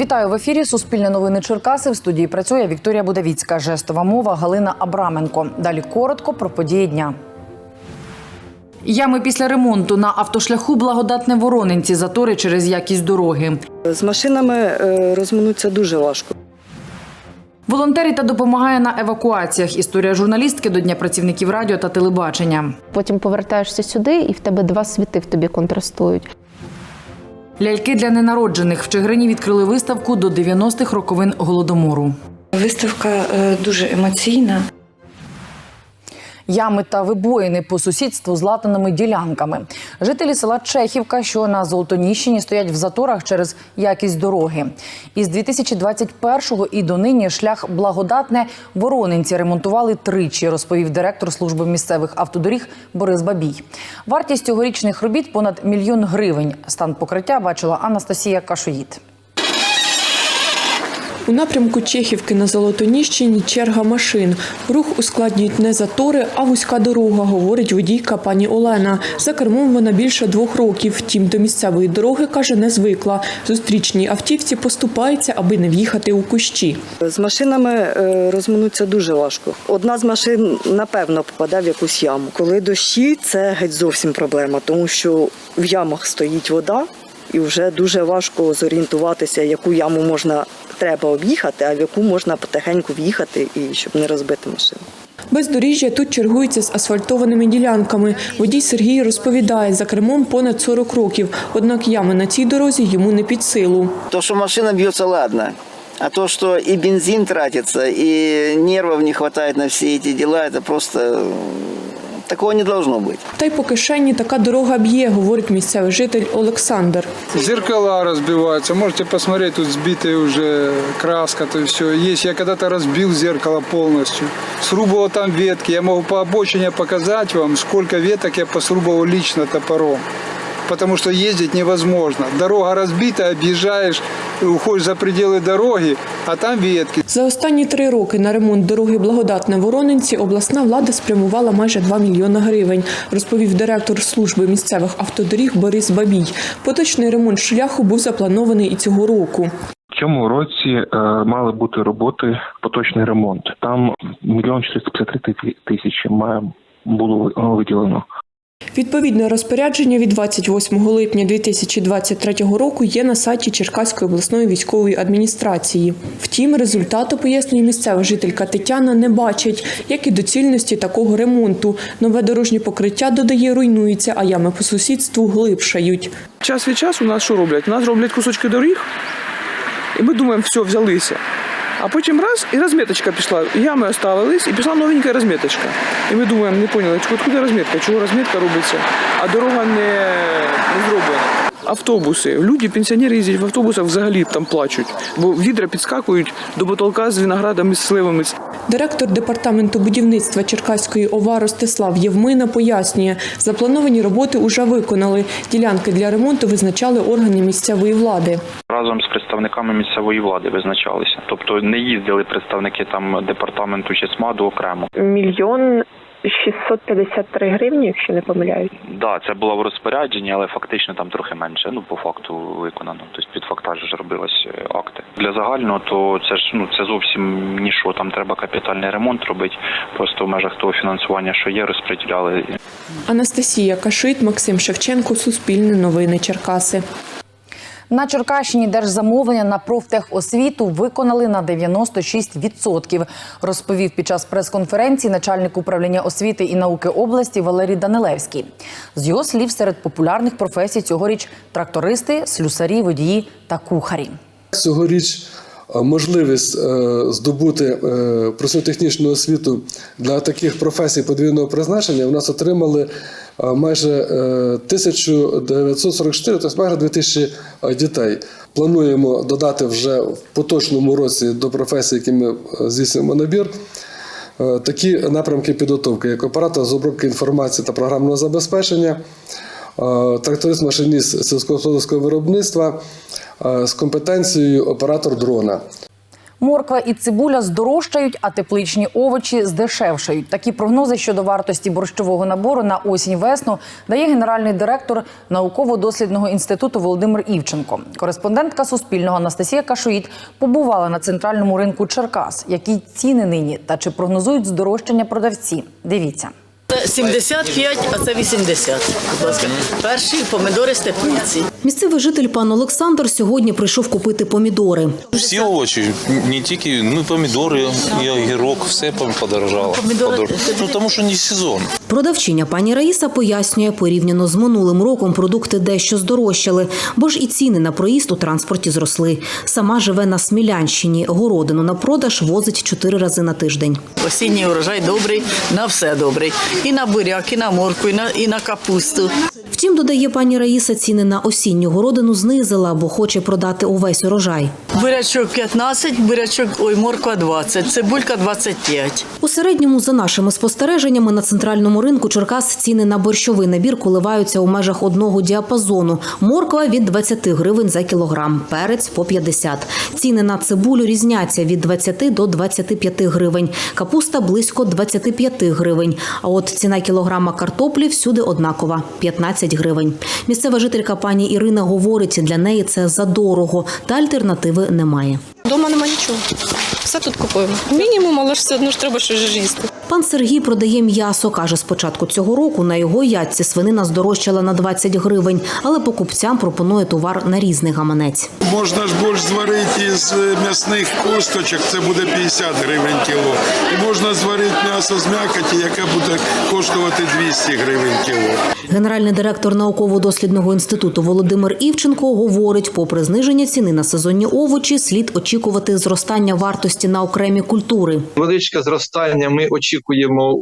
Вітаю в ефірі. Суспільне новини Черкаси. В студії працює Вікторія Будавіцька. Жестова мова Галина Абраменко. Далі коротко про події дня. Ями після ремонту на автошляху благодатне Воронинці затори через якість дороги. З машинами е, розминутися дуже важко. Волонтерить та допомагає на евакуаціях. Історія журналістки до Дня працівників радіо та телебачення. Потім повертаєшся сюди, і в тебе два світи в тобі контрастують. Ляльки для ненароджених в Чигирині відкрили виставку до 90-х роковин голодомору. Виставка е, дуже емоційна. Ями та вибоїни по сусідству з латаними ділянками. Жителі села Чехівка, що на Золотоніщині, стоять в заторах через якість дороги. Із 2021-го і донині шлях благодатне Воронинці ремонтували тричі, розповів директор служби місцевих автодоріг Борис Бабій. Вартість цьогорічних робіт понад мільйон гривень. Стан покриття бачила Анастасія Кашоїд. У напрямку Чехівки на Золотоніщині черга машин. Рух ускладнюють не затори, а вузька дорога, говорить водійка пані Олена. За кермом вона більше двох років. Втім, до місцевої дороги, каже, не звикла. Зустрічній автівці поступається, аби не в'їхати у кущі. З машинами е, розминутися дуже важко. Одна з машин, напевно, попаде в якусь яму. Коли дощі, це геть зовсім проблема, тому що в ямах стоїть вода, і вже дуже важко зорієнтуватися, яку яму можна треба об'їхати, а в яку можна потихеньку в'їхати, і щоб не розбити машину. Бездоріжжя тут чергується з асфальтованими ділянками. Водій Сергій розповідає, за кермом понад 40 років. Однак ями на цій дорозі йому не під силу. То, что машина бьется, ладно. А то, что и бензин тратится, и нервов не хватает на все эти дела, это просто... Такого не должно быть. Та й по кишені така дорога б'є, говорить місцевий житель Олександр. Зеркала розбиваються. Можете посмотреть, тут збита вже краска, то все є. Я когда-то розбив зеркало повністю. Срубував там ветки. Я можу по обочині показати вам, сколько веток я посрубував лично топором. Потому что ездить невозможно. Дорога разбита, объезжаешь, уходишь за пределы дороги, а там ветки. За останні три роки на ремонт дороги Благодатне Воронинці обласна влада спрямувала майже 2 мільйони гривень, розповів директор служби місцевих автодоріг Борис Бабій. Поточний ремонт шляху був запланований і цього року. В цьому році е, мали бути роботи поточний ремонт. Там мільйон 453 тисячі має було виділено. Відповідне розпорядження від 28 липня 2023 року є на сайті Черкаської обласної військової адміністрації. Втім, результату пояснює місцева жителька Тетяна не бачить, як і доцільності такого ремонту. Нове дорожнє покриття додає руйнується, а ями по сусідству глибшають. час від часу нас що роблять? Нас роблять кусочки доріг, і ми думаємо, все, взялися. А потім раз і розміточка пішла. Ями оставились, і пішла новенька розміточка. І ми думаємо, не поняли, куди розмітка, чого розмітка робиться, а дорога не, не зроблена. Автобуси. Люди, пенсіонери їздять в автобусах, взагалі там плачуть, бо відра підскакують до потолка з виноградами, з сливами. Директор департаменту будівництва Черкаської ОВА Ростислав Євмина пояснює, заплановані роботи уже виконали. Ділянки для ремонту визначали органи місцевої влади. разом з представниками місцевої влади визначалися. Тобто не їздили представники там департаменту чи СМАДу окремо. мільйон 653 гривні, якщо не помиляюсь. Да, це було в розпорядженні, але фактично там трохи менше. Ну по факту виконано. Тобто під фактаж ж робились е, акти. Для загального то це ж ну це зовсім нічого. Там треба капітальний ремонт робити. Просто в межах того фінансування, що є, розподіляли Анастасія Кашит, Максим Шевченко, Суспільне новини Черкаси. На Черкащині держзамовлення на профтехосвіту виконали на 96%, розповів під час прес-конференції начальник управління освіти і науки області Валерій Данилевський. З його слів, серед популярних професій цьогоріч трактористи, слюсарі, водії та кухарі. Цьогоріч можливість е, здобути е, професійно-технічну освіту для таких професій подвійного призначення у нас отримали е, майже е, 1944, тобто майже 2000 дітей. Плануємо додати вже в поточному році до професій, які ми е, здійснюємо набір. е, Такі напрямки підготовки, як оператор з обробки інформації та програмного забезпечення, е, тракторист-машиніст сільськогосподарського виробництва е, з компетенцією оператор дрона. Морква і цибуля здорожчають, а тепличні овочі здешевшають. Такі прогнози щодо вартості борщового набору на осінь-весну дає генеральний директор науково-дослідного інституту Володимир Івченко. Кореспондентка Суспільного Анастасія Кашуїт побувала на центральному ринку Черкас. Які ціни нині та чи прогнозують здорожчання продавці? Дивіться. Це 75, а це 80. Будь ласка, перші помідори з теплиці. Місцевий житель пан Олександр сьогодні прийшов купити помідори. Всі овочі, не тільки ну, помідори, і огірок, все подорожало. Помідори- Ну, тому що не сезон. Продавчиня пані Раїса пояснює, порівняно з минулим роком продукти дещо здорожчали, бо ж і ціни на проїзд у транспорті зросли. Сама живе на Смілянщині. Городину на продаж возить чотири рази на тиждень. Осінній урожай добрий, на все добрий. І на буряк, і на морку, і на, і на капусту. Втім, додає пані Раїса, ціни на осінню городину знизила, бо хоче продати увесь урожай. Бурячок 15, бурячок, ой, морква 20, цибулька 25. У середньому, за нашими спостереженнями, на центральному ринку Черкас ціни на борщовий набір коливаються у межах одного діапазону. Морква від 20 гривень за кілограм, перець по 50. Ціни на цибулю різняться від 20 до 25 гривень. Капуста близько 25 гривень. А от ціна кілограма картоплі всюди однакова 15 гривень. Місцева жителька пані Ірина говорить, для неї це задорого, та альтернативи немає. Дома нема нічого. Все тут купуємо. Мінімум, але ж все одно ж треба щось їсти. Пан Сергій продає м'ясо. Каже, з початку цього року на його ятці свинина здорожчала на 20 гривень, але покупцям пропонує товар на різний гаманець. Можна ж борщ зварити із м'ясних косточок, це буде 50 гривень кіло. І можна зварити м'ясо з м'якоті, яке буде коштувати 200 гривень кіло. Генеральний директор науково-дослідного інституту Володимир Івченко говорить, попри зниження ціни на сезонні овочі, слід очікувати зростання вартості на окремі культури. Величке зростання ми очікуємо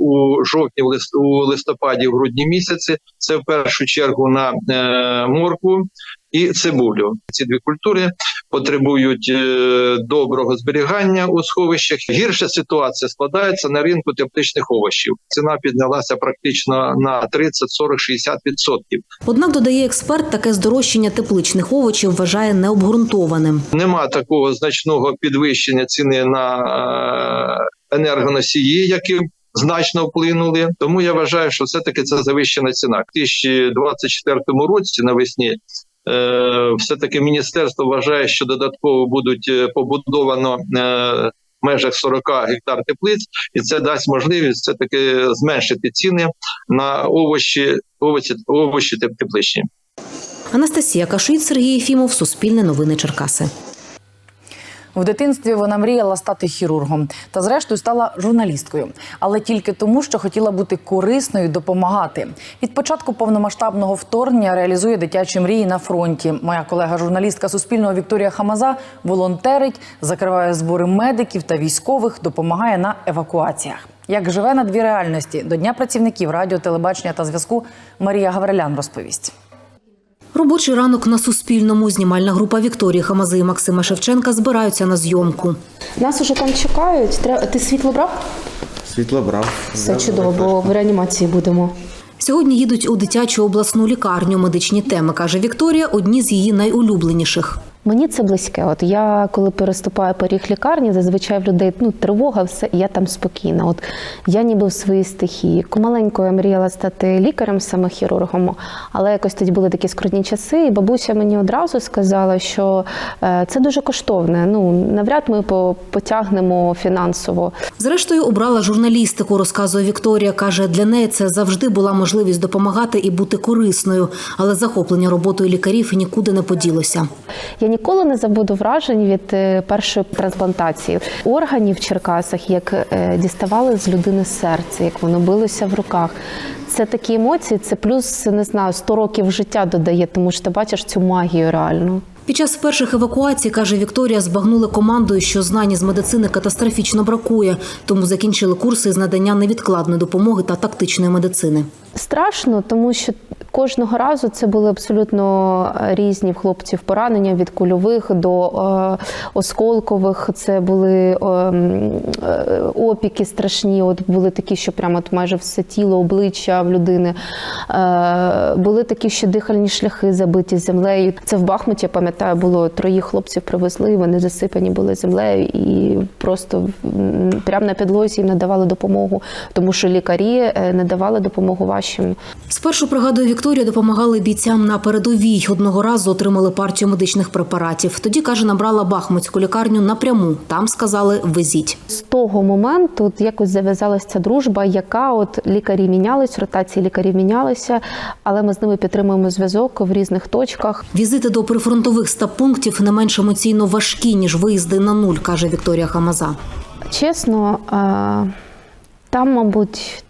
у жовтні, у листопаді, в грудні місяці. Це в першу чергу на е, моркву і цибулю. Ці дві культури потребують е, доброго зберігання у сховищах. Гірша ситуація складається на ринку тепличних овочів. Ціна піднялася практично на 30, 40, 60 відсотків. Однак, додає експерт, таке здорожчання тепличних овочів вважає необґрунтованим. Нема такого значного підвищення ціни на е, енергоносії, які значно вплинули. Тому я вважаю, що все таки це завищена ціна. В 2024 році навесні. е, Все-таки міністерство вважає, що додатково будуть е, побудовано е, в межах 40 гектар теплиць, і це дасть можливість все таки зменшити ціни на овочі, овочі, овочі тепличні. Анастасія Кашит, Сергій Єфімов, Суспільне новини Черкаси. В дитинстві вона мріяла стати хірургом та, зрештою, стала журналісткою, але тільки тому, що хотіла бути корисною, допомагати. Від початку повномасштабного вторгнення реалізує дитячі мрії на фронті. Моя колега-журналістка Суспільного Вікторія Хамаза волонтерить, закриває збори медиків та військових, допомагає на евакуаціях. Як живе на дві реальності до Дня працівників радіо, телебачення та зв'язку Марія Гаврилян розповість. Робочий ранок на Суспільному. Знімальна група Вікторії Хамази і Максима Шевченка збираються на зйомку. Нас уже там чекають. Треба- Ти світло брав? Світло брав. Все чудово, бо в реанімації будемо. Сьогодні їдуть у дитячу обласну лікарню. Медичні теми, каже Вікторія, одні з її найулюбленіших. Мені це близьке. От я коли переступаю поріг лікарні, зазвичай в людей ну тривога, все і я там спокійна. От я ніби в своїй стихії. Маленькою я мріяла стати лікарем, саме хірургом, але якось тоді були такі скрутні часи, і бабуся мені одразу сказала, що е, це дуже коштовне. Ну навряд ми потягнемо фінансово. Зрештою, обрала журналістику, розказує Вікторія. Каже, для неї це завжди була можливість допомагати і бути корисною, але захоплення роботою лікарів нікуди не поділося. Я ніколи не забуду вражень від е, першої трансплантації органів в Черкасах, як е, діставали з людини серце, як воно билося в руках. Це такі емоції, це плюс не знаю 100 років життя додає, тому що ти бачиш цю магію реальну. Під час перших евакуацій, каже Вікторія, збагнули командою, що знань з медицини катастрофічно бракує, тому закінчили курси з надання невідкладної допомоги та тактичної медицини. Страшно, тому що кожного разу це були абсолютно різні в хлопців поранення від кульових до е, осколкових. Це були е, е, опіки страшні. От були такі, що прямо от майже все тіло, обличчя в людини. Е, були такі, що дихальні шляхи забиті землею. Це в Бахмуті, я пам'ятаю. було троїх хлопців привезли, вони засипані були землею і просто прямо на підлозі їм надавали допомогу, тому що лікарі е, не давали допомогу важчим. Спершу пригадує Вікторія, допомагали бійцям на передовій. Одного разу отримали партію медичних препаратів. Тоді каже, набрала Бахмутську лікарню напряму. Там сказали везіть. З того моменту якось зав'язалася ця дружба, яка от лікарі мінялись, ротації лікарів мінялися, але ми з ними підтримуємо зв'язок в різних точках. Візити до прифронтових стаб-пунктів не менш емоційно важкі ніж виїзди на нуль, каже Вікторія Хамаза. Чесно, там, мабуть,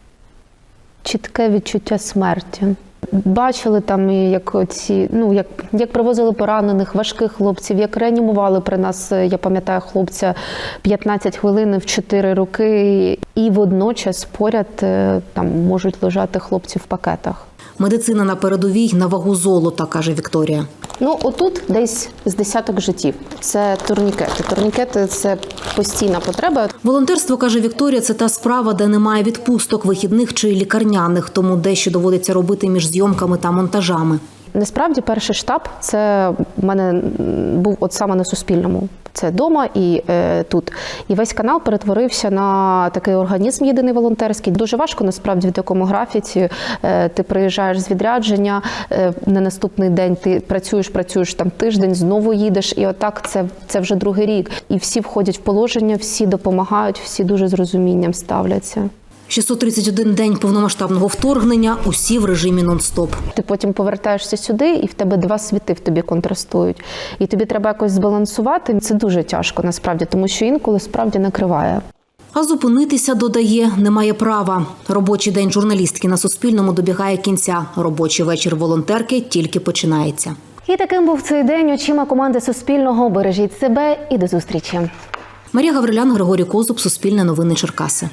чітке відчуття смерті. Бачили там, як ці, ну як, як привозили поранених, важких хлопців, як реанімували при нас, е, я пам'ятаю, хлопця 15 хвилин в 4 роки, і водночас поряд е, там можуть лежати хлопці в пакетах. Медицина на передовій на вагу золота, каже Вікторія. Ну, отут десь з десяток життів. Це турнікети. Турнікети це постійна потреба. Волонтерство каже Вікторія, це та справа, де немає відпусток, вихідних чи лікарняних, тому дещо доводиться робити між зйомками та монтажами. Насправді, перший штаб це в мене був от саме на Суспільному. Це вдома і е, тут. І весь канал перетворився на такий організм єдиний волонтерський. Дуже важко насправді в такому графіці. Е, ти приїжджаєш з відрядження е, на наступний день. Ти працюєш, працюєш там тиждень, знову їдеш, і отак це, це вже другий рік. І всі входять в положення, всі допомагають, всі дуже з розумінням ставляться. 631 день повномасштабного вторгнення, усі в режимі нон-стоп. Ти потім повертаєшся сюди, і в тебе два світи в тобі контрастують. І тобі треба якось збалансувати. Це дуже тяжко насправді, тому що інколи справді накриває. А зупинитися додає немає права. Робочий день журналістки на Суспільному добігає кінця. Робочий вечір волонтерки тільки починається. І таким був цей день очима команди Суспільного. Бережіть себе і до зустрічі. Марія Гаврилян, Григорій Козуб, Суспільне новини Черкаси.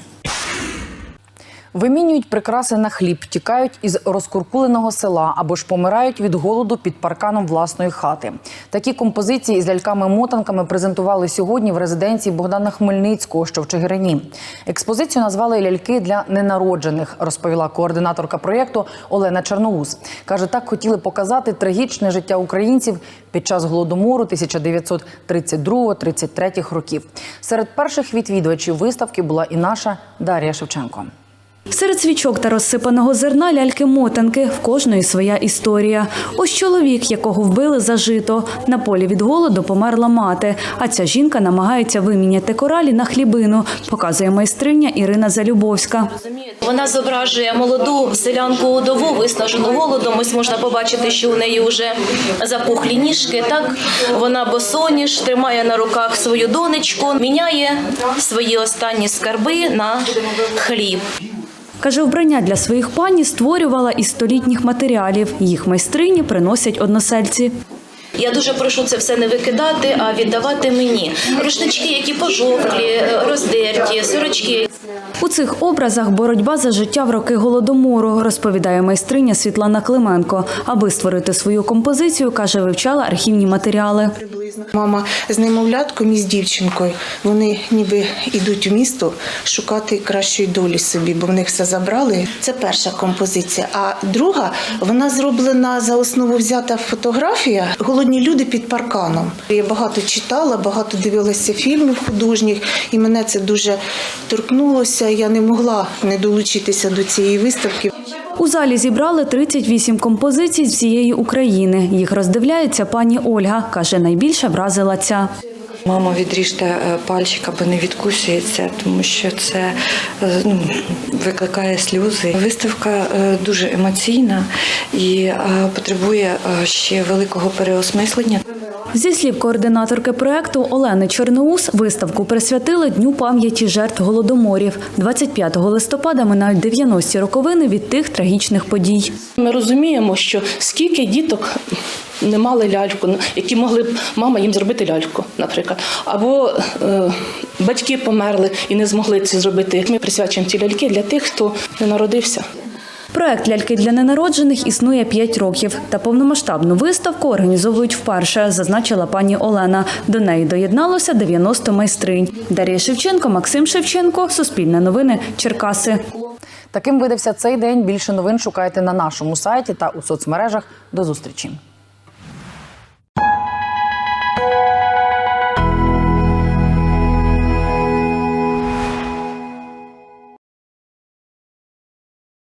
Вимінюють прикраси на хліб, тікають із розкуркуленого села або ж помирають від голоду під парканом власної хати. Такі композиції із ляльками-мотанками презентували сьогодні в резиденції Богдана Хмельницького, що в Чигирині. Експозицію назвали ляльки для ненароджених, розповіла координаторка проєкту Олена Черноус. Каже, так хотіли показати трагічне життя українців під час голодомору 1932-33 років. Серед перших відвідувачів виставки була і наша Дар'я Шевченко. Серед свічок та розсипаного зерна ляльки-мотанки в кожної своя історія. Ось чоловік, якого вбили за жито. На полі від голоду померла мати. А ця жінка намагається виміняти коралі на хлібину, показує майстриня Ірина Залюбовська. Вона зображує молоду селянку удову, виснажену голодом. Ось можна побачити, що у неї вже запухлі ніжки. Так вона босоніж тримає на руках свою донечку, міняє свої останні скарби на хліб. Каже, вбрання для своїх пані створювала із столітніх матеріалів. Їх майстрині приносять односельці. Я дуже прошу це все не викидати, а віддавати мені. Рушнички, які пожовклі, роздерті, сорочки. У цих образах боротьба за життя в роки голодомору, розповідає майстриня Світлана Клименко. Аби створити свою композицію, каже, вивчала архівні матеріали. Мама з немовлятком і з дівчинкою. Вони ніби йдуть у місто шукати кращої долі собі, бо в них все забрали. Це перша композиція. А друга вона зроблена за основу взята фотографія Голодні люди під парканом. Я багато читала, багато дивилася фільмів художніх, і мене це дуже торкнулося. Я не могла не долучитися до цієї виставки. У залі зібрали 38 композицій з всієї України. Їх роздивляється пані Ольга. Каже, найбільше вразила ця. Мамо, відріжте е, пальчик, аби не відкусується, тому що це е, ну, викликає сльози. Виставка е, дуже емоційна і потребує ще великого переосмислення. Зі слів координаторки проекту Олени Чорноус, виставку присвятили Дню пам'яті жертв голодоморів. 25 листопада минають 90-ті роковини від тих трагічних подій. Ми розуміємо, що скільки діток не мали ляльку, які могли б мама їм зробити ляльку, наприклад, або е, батьки померли і не змогли це зробити. Ми присвячуємо ці ляльки для тих, хто не народився. Проект ляльки для ненароджених існує 5 років. Та повномасштабну виставку організовують вперше, зазначила пані Олена. До неї доєдналося 90 майстринь. Дар'я Шевченко, Максим Шевченко, Суспільне новини, Черкаси. Таким видався цей день. Більше новин шукайте на нашому сайті та у соцмережах. До зустрічі.